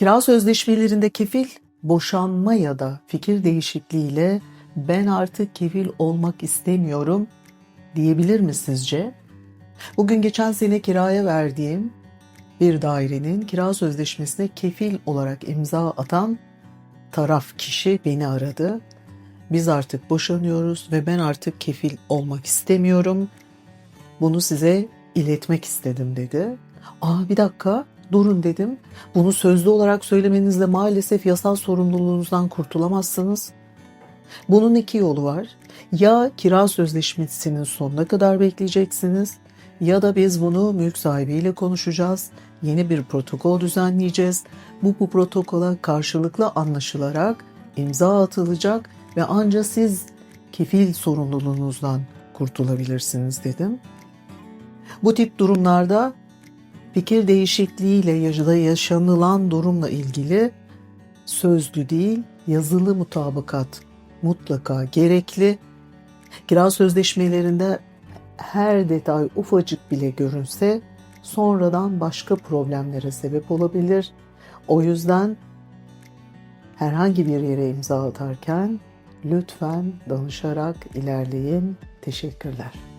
Kira sözleşmelerinde kefil boşanma ya da fikir değişikliğiyle ben artık kefil olmak istemiyorum diyebilir mi sizce? Bugün geçen sene kiraya verdiğim bir dairenin kira sözleşmesine kefil olarak imza atan taraf kişi beni aradı. Biz artık boşanıyoruz ve ben artık kefil olmak istemiyorum. Bunu size iletmek istedim dedi. Aa bir dakika durun dedim. Bunu sözlü olarak söylemenizle maalesef yasal sorumluluğunuzdan kurtulamazsınız. Bunun iki yolu var. Ya kira sözleşmesinin sonuna kadar bekleyeceksiniz ya da biz bunu mülk sahibiyle konuşacağız. Yeni bir protokol düzenleyeceğiz. Bu, bu protokola karşılıklı anlaşılarak imza atılacak ve ancak siz kefil sorumluluğunuzdan kurtulabilirsiniz dedim. Bu tip durumlarda fikir değişikliğiyle ya da yaşanılan durumla ilgili sözlü değil yazılı mutabakat mutlaka gerekli. Kira sözleşmelerinde her detay ufacık bile görünse sonradan başka problemlere sebep olabilir. O yüzden herhangi bir yere imza atarken lütfen danışarak ilerleyin. Teşekkürler.